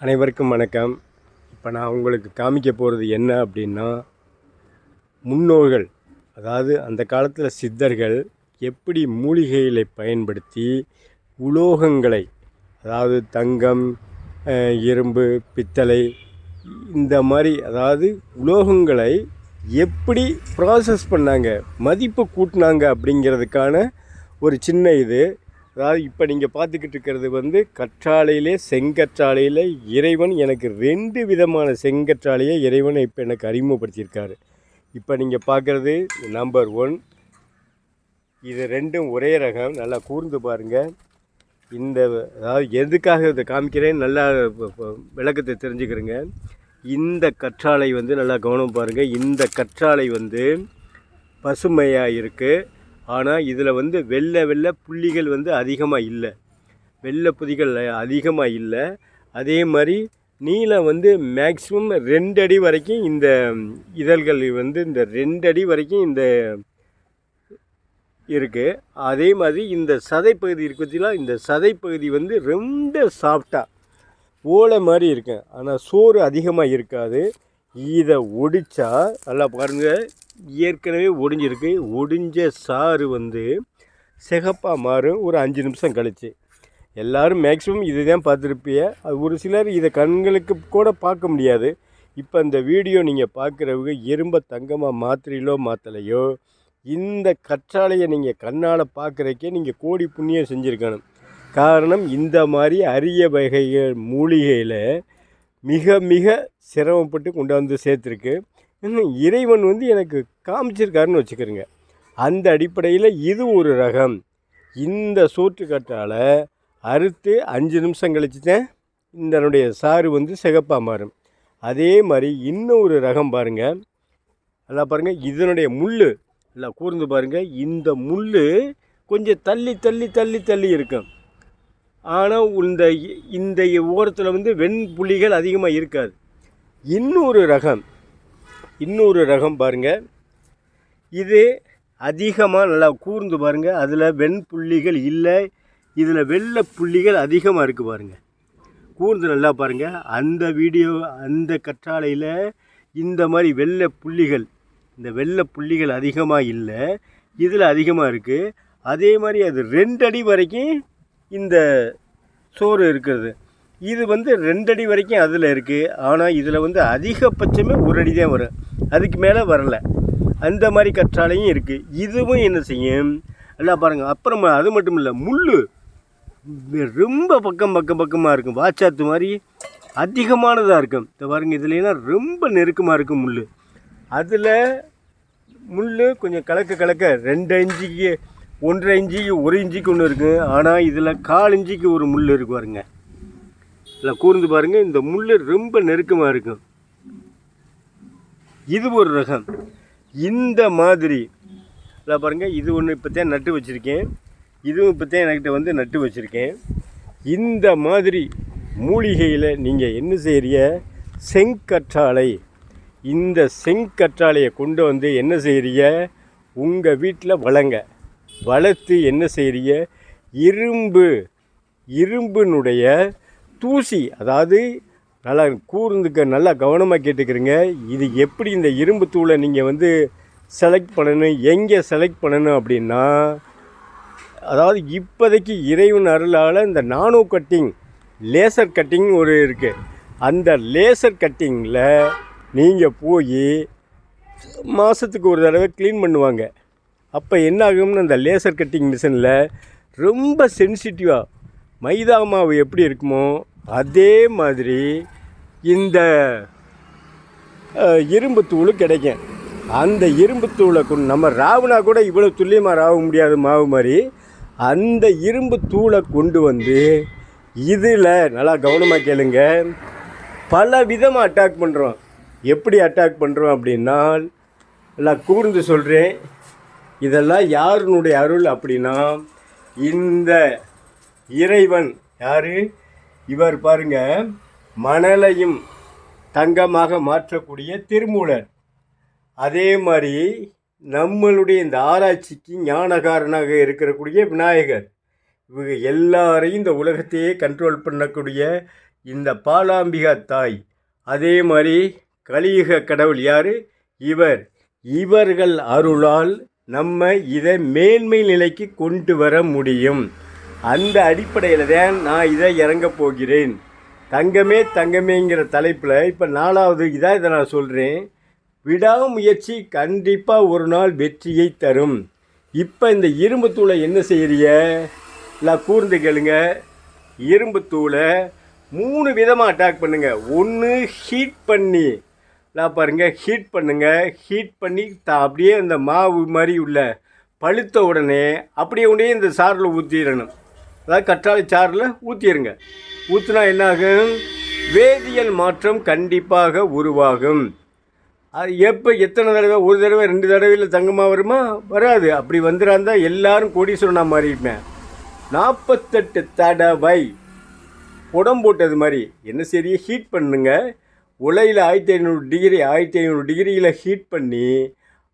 அனைவருக்கும் வணக்கம். இப்போ நான் உங்களுக்கு காமிக்க போகிறது என்ன அப்படின்னா முன்னோர்கள் அதாவது அந்த காலத்தில் சித்தர்கள் எப்படி மூலிகைகளை பயன்படுத்தி உலோகங்களை அதாவது தங்கம் இரும்பு பித்தளை இந்த மாதிரி அதாவது உலோகங்களை எப்படி ப்ராசஸ் பண்ணாங்க மதிப்பு கூட்டினாங்க அப்படிங்கிறதுக்கான ஒரு சின்ன இது. அதாவது இப்போ நீங்கள் பார்த்துக்கிட்டு இருக்கிறது வந்து கற்றாழையிலே செங்கற்றாழையில் இறைவன் எனக்கு ரெண்டு விதமான செங்கற்றாழையை இறைவனை இப்போ எனக்கு அறிமுகப்படுத்தியிருக்காரு. இப்போ நீங்கள் பார்க்குறது நம்பர் ஒன் இது ரெண்டும் ஒரே ரகம். நல்லா கூர்ந்து பாருங்கள் இந்த அதாவது எதுக்காக இதை காமிக்கிறேன்? நல்லா விளக்கத்தை தெரிஞ்சுக்கிறேங்க. இந்த கற்றாழை வந்து நல்லா கவனம் பாருங்கள் இந்த கற்றாழை வந்து பசுமையாக இருக்குது ஆனால் இதில் வந்து வெள்ளை வெள்ளை புள்ளிகள் வந்து அதிகமாக இல்லை. வெள்ளை புதிகள் அதிகமாக இல்லை. அதே மாதிரி நீளம் வந்து மேக்ஸிமம் ரெண்டு அடி வரைக்கும் இந்த இதழ்கள் வந்து இந்த ரெண்டு அடி வரைக்கும் இந்த இருக்குது அதே மாதிரி இந்த சதைப்பகுதி இருக்கு இந்த சதைப்பகுதி வந்து ரொம்ப சாஃப்டாக ஓலை மாதிரி இருக்கும் ஆனால் சோறு அதிகமாக இருக்காது. இதை ஒடிச்சா நல்லா பாருங்கள் ஏற்கனவே ஒடிஞ்சிருக்கு. ஒடிஞ்ச சாறு வந்து சிகப்பாக மாறும். ஒரு அஞ்சு நிமிஷம் கழிச்சு. எல்லாரும் மேக்ஸிமம் இதை தான் பார்த்துருப்பிய அது ஒரு சிலர் இதை கண்களுக்கு கூட பார்க்க முடியாது. இப்போ இந்த வீடியோ நீங்கள் பார்க்குறவங்க எறும்பை தங்கமாக மாத்திரையிலோ மாத்தலையோ இந்த கற்றாழையை நீங்கள் கண்ணால் பார்க்குறக்கே நீங்கள் கோடி புண்ணியம் செஞ்சுருக்கணும். காரணம் இந்த மாதிரி அரிய வகைகள் மூலிகையில் மிக மிக சிரமப்பட்டு கொண்டாந்து சேர்த்துருக்கு. இறைவன் வந்து எனக்கு காமிச்சிருக்காருன்னு வச்சுக்கிறேங்க. அந்த அடிப்படையில் இது ஒரு ரகம். இந்த சோற்றுக்கட்டால் அறுத்து அஞ்சு நிமிஷம் கழிச்சு தான் இதனுடைய சாறு வந்து சிகப்பாக மாறும். அதே மாதிரி இன்னொரு ரகம் பாருங்கள் நல்லா பாருங்கள் இதனுடைய முள் நல்லா கூர்ந்து பாருங்கள் இந்த முள் கொஞ்சம் தள்ளி தள்ளி தள்ளி தள்ளி இருக்கும். ஆனால் இந்த இந்த ஓரத்தில் வந்து வெண்புலிகள் அதிகமாக இருக்காது. இன்னொரு ரகம். இன்னொரு ரகம் பாருங்கள் இது அதிகமாக நல்லா கூர்ந்து பாருங்கள் அதில் வெண்புள்ளிகள் இல்லை. இதில் வெள்ளை புள்ளிகள் அதிகமாக இருக்குது பாருங்கள் கூர்ந்து நல்லா பாருங்கள் அந்த வீடியோ அந்த கற்றாழையில் இந்த மாதிரி வெள்ளை புள்ளிகள் இந்த வெள்ளை புள்ளிகள் அதிகமாக இல்லை. இதில் அதிகமாக இருக்குது அதே மாதிரி அது ரெண்டு அடி வரைக்கும் இந்த சோறு இருக்கிறது. இது வந்து ரெண்டடி வரைக்கும் அதில் இருக்குது ஆனால் இதில் வந்து அதிகபட்சமே ஒரு அடி தான் வரும். அதுக்கு மேலே வரலை. அந்த மாதிரி கற்றாலையும் இருக்குது இதுவும் என்ன செய்யும்? எல்லாம் பாருங்கள் அப்புறம் அது மட்டும் இல்லை முள் ரொம்ப பக்கம் பக்கம் பக்கமாக இருக்கும். வாச்சாத்து மாதிரி அதிகமானதாக இருக்கும். இந்த பாருங்க இதுலாம் ரொம்ப நெருக்கமாக இருக்கும் முள் அதில் முள் கொஞ்சம் கலக்க கலக்க ரெண்டு இஞ்சிக்கு ஒன்றரை இஞ்சிக்கு ஒரு இஞ்சிக்கு ஒன்று இருக்குது ஆனால் இதில் கால் இஞ்சிக்கு ஒரு முள் இருக்கு பாருங்கள் இதில் கூர்ந்து பாருங்கள் இந்த முள் ரொம்ப நெருக்கமாக இருக்கும். இது ஒரு ரகம். இந்த மாதிரி. இல்லை பாருங்கள் இது ஒன்று இப்போ தான் நட்டு வச்சுருக்கேன். இதுவும் இப்போ தான் என்கிட்ட வந்து நட்டு வச்சுருக்கேன். இந்த மாதிரி மூலிகையில் நீங்கள் என்ன செய்கிறீங்க செங்கற்றாழை. இந்த செங்கற்றாழையை கொண்டு வந்து என்ன செய்கிறீங்க உங்கள் வீட்டில் வளங்க. வளர்த்து என்ன செய்கிறீங்க இரும்பு. இரும்பினுடைய தூசி அதாவது நல்லா கூர்ந்துக்க நல்லா கவனமாக கேட்டுக்கிறீங்க. இது எப்படி இந்த இரும்பு தூளை நீங்கள் வந்து செலக்ட் பண்ணணும் எங்கே செலக்ட் பண்ணணும் அப்படின்னா அதாவது இப்போதைக்கு இறைவன் அருளால் இந்த நானோ கட்டிங் லேசர் கட்டிங் ஒரு இருக்குது அந்த லேசர் கட்டிங்கில் நீங்கள் போய் மாதத்துக்கு ஒரு தடவை க்ளீன் பண்ணுவாங்க. அப்போ என்ன ஆகும்னு அந்த லேசர் கட்டிங் மிஷினில் ரொம்ப சென்சிட்டிவாக மைதா மாவு எப்படி இருக்குமோ அதே மாதிரி இந்த இரும்பு தூள் கிடைக்கும். அந்த இரும்பு தூளை கொண்டு நம்ம ராவுனா கூட இவ்வளோ துல்லியமாக ராவ முடியாது மாவு மாதிரி. அந்த இரும்பு தூளை கொண்டு வந்து இதில் நல்லா கவனமாக கேளுங்க பல விதமாக அட்டாக் பண்ணுறோம் எப்படி அட்டாக் பண்ணுறோம் அப்படின்னா நான் கூர்ந்து சொல்கிறேன் இதெல்லாம் யாருனுடைய அருள் அப்படின்னா இந்த இறைவன். யார்? இவர் பாருங்க மணலையும் தங்கமாக மாற்றக்கூடிய திருமூலர். அதே மாதிரி நம்மளுடைய இந்த ஆராய்ச்சிக்கு ஞானகாரனாக இருக்கக்கூடிய விநாயகர். இவங்க எல்லாரையும் இந்த உலகத்தையே கண்ட்ரோல் பண்ணக்கூடிய இந்த பாலாம்பிகா தாய். அதே மாதிரி கலியுக கடவுள் யார்? இவர். இவர்கள் அருளால் நம்ம இதை மேன்மை நிலைக்கு கொண்டு வர முடியும். அந்த அடிப்படையில் தான் நான் இதை இறங்க போகிறேன். தங்கமே தங்கமேங்கிற தலைப்பில் இப்போ நாலாவது இதாக இதை நான் சொல்கிறேன் விடாமுயற்சி கண்டிப்பாக ஒரு நாள் வெற்றியை தரும். இப்போ இந்த இரும்பு தூளை என்ன செய்கிறிய இல்லை கூர்ந்து கேளுங்க. இரும்பு தூளை மூணு விதமாக அட்டாக் பண்ணுங்கள் ஒன்று ஹீட் பண்ணி. நான் பாருங்கள் ஹீட் பண்ணுங்கள் ஹீட் பண்ணி த அப்படியே அந்த மாவு மாதிரி உள்ள பழுத்த உடனே அப்படியே உடனே இந்த சாரில் ஊற்றிடணும் அதாவது கற்றாழை சாறில் ஊற்றிடுங்க ஊற்றினா என்னாகும்? வேதியியல் மாற்றம் கண்டிப்பாக உருவாகும். அது எப்போ எத்தனை தடவை? ஒரு தடவை ரெண்டு தடவையில் தங்கமாக வருமா? வராது. அப்படி வந்துடாந்தா எல்லாரும் கோடீஸ்வரனா மாறிட்டேன் நாற்பத்தெட்டு தடவை புடம் போட்டது மாதிரி. என்ன சரி? ஹீட் பண்ணுங்க. உலையில் ஆயிரத்தி ஐநூறு டிகிரி ஆயிரத்தி ஐநூறு டிகிரியில் ஹீட் பண்ணி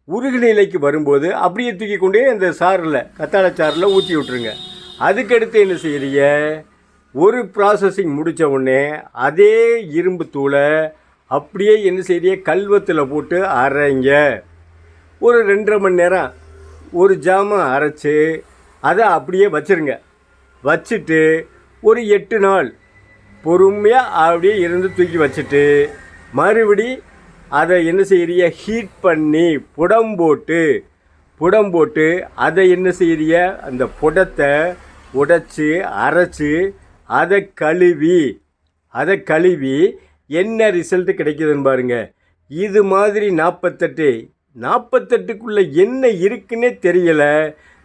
உருகு நிலைக்கு வரும்போது அப்படியே தூக்கி கொண்டே அந்த சாறில் கத்தாழை சாரில் ஊற்றி விட்ருங்க அதுக்கடுத்து என்ன செய்கிறீங்க ஒரு ப்ராசஸிங் முடித்த உடனே அதே இரும்பு தூளை அப்படியே என்ன செய்யறிய கல்வத்தில் போட்டு அரைங்க. ஒரு ரெண்டரை மணி நேரம் ஒரு ஜாமான் அரைச்சி அதை அப்படியே வச்சுருங்க. வச்சுட்டு ஒரு எட்டு நாள் பொறுமையாக அப்படியே இருந்து தூக்கி வச்சுட்டு மறுபடி அதை என்ன செய்கிறீங்க ஹீட் பண்ணி புடம் போட்டு புடம் போட்டு அதை என்ன செய்யறிய அந்த புடத்தை உடைச்சி அரைச்சி அதை கழுவி அதை கழுவி என்ன ரிசல்ட்டு கிடைக்குதுன்னு பாருங்கள் இது மாதிரி நாற்பத்தெட்டு நாற்பத்தெட்டுக்குள்ளே என்ன இருக்குன்னே தெரியலை.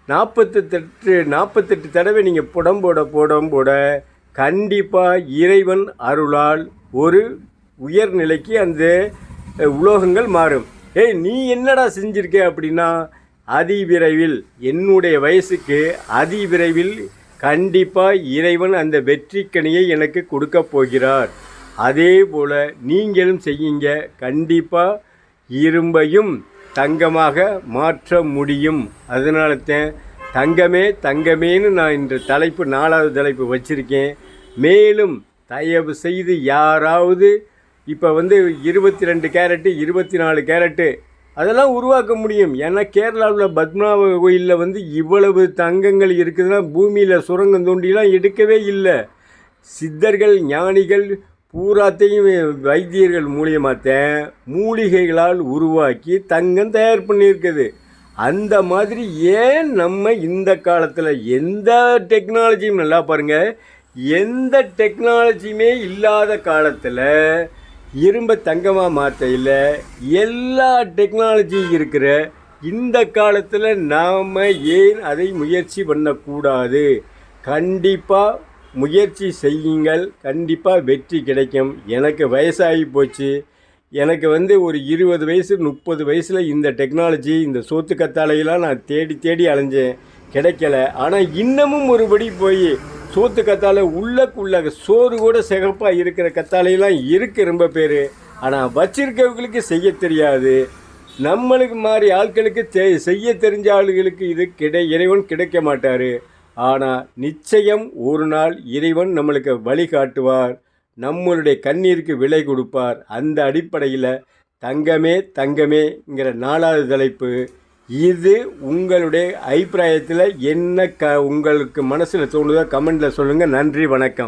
நாற்பத்தெட்டு நாற்பத்தெட்டு தடவை நீங்கள் புடம் போட புடம் போட கண்டிப்பாக இறைவன் அருளால் ஒரு உயர்நிலைக்கு அந்த உலோகங்கள் மாறும். ஏய் நீ என்னடா செஞ்சிருக்க அப்படின்னா அதி விரைவில் என்னுடைய வயசுக்கு அதி விரைவில் கண்டிப்பாக இறைவன் அந்த வெற்றிக்கனியை எனக்கு கொடுக்க போகிறார். அதே போல் நீங்களும் செய்யுங்க. கண்டிப்பாக இரும்பையும் தங்கமாக மாற்ற முடியும். அதனால தான் தங்கமே தங்கமேன்னு நான் இன்று தலைப்பு நாலாவது தலைப்பு வச்சுருக்கேன். மேலும் தயவு செய்து யாராவது இப்போ வந்து இருபத்தி ரெண்டு கேரட்டு இருபத்தி நாலு கேரட்டு அதெல்லாம் உருவாக்க முடியும். ஏன்னா கேரளாவில் பத்மநாப கோயிலில் வந்து இவ்வளவு தங்கங்கள் இருக்குதுன்னா பூமியில் சுரங்கம் தோண்டிலாம் எடுக்கவே இல்லை. சித்தர்கள் ஞானிகள் பூராத்தையும் வைத்தியர்கள் மூலியமாக மூலிகைகளால் உருவாக்கி தங்கம் தயார் பண்ணியிருக்குது. அந்த மாதிரி ஏன் நம்ம இந்த காலத்தில் எந்த டெக்னாலஜியும் நல்லா பாருங்கள் எந்த டெக்னாலஜியுமே இல்லாத காலத்தில் இரும்பை தங்கமாக மாற்றையில் எல்லா டெக்னாலஜியும் இருக்கிற இந்த காலத்தில் நாம் ஏன் அதை முயற்சி பண்ணக்கூடாது? கண்டிப்பாக முயற்சி செய்யுங்கள். கண்டிப்பாக வெற்றி கிடைக்கும். எனக்கு வயசாகி போச்சு. எனக்கு வந்து ஒரு இருபது வயசு முப்பது வயசில் இந்த டெக்னாலஜி இந்த சோத்து கத்தாழையெல்லாம் நான் தேடி தேடி அலைஞ்சேன். கிடைக்கல. ஆனால் இன்னமும் ஒருபடி போய் சோத்து கத்தாழை உள்ளக்குள்ள சோறு கூட சிகப்பாக இருக்கிற கத்தாழையெல்லாம் இருக்குது ரொம்ப பேர். ஆனால் வச்சிருக்கவங்களுக்கு செய்ய தெரியாது. நம்மளுக்கு மாதிரி ஆட்களுக்கு செய்ய தெரிஞ்ச ஆளுகளுக்கு இது கிடை இறைவன் கிடைக்க மாட்டார். ஆனால் நிச்சயம் ஒரு நாள் இறைவன் நம்மளுக்கு வழிகாட்டுவார் நம்மளுடைய கண்ணீருக்கு விலை கொடுப்பார். அந்த அடிப்படையில் தங்கமே தங்கமேங்கிற நாலாவது தலைப்பு இது உங்களுடைய அபிப்பிராயத்தில் என்ன க உங்களுக்கு மனசில் தோணுதோ கமெண்டில் சொல்லுங்கள் நன்றி வணக்கம்.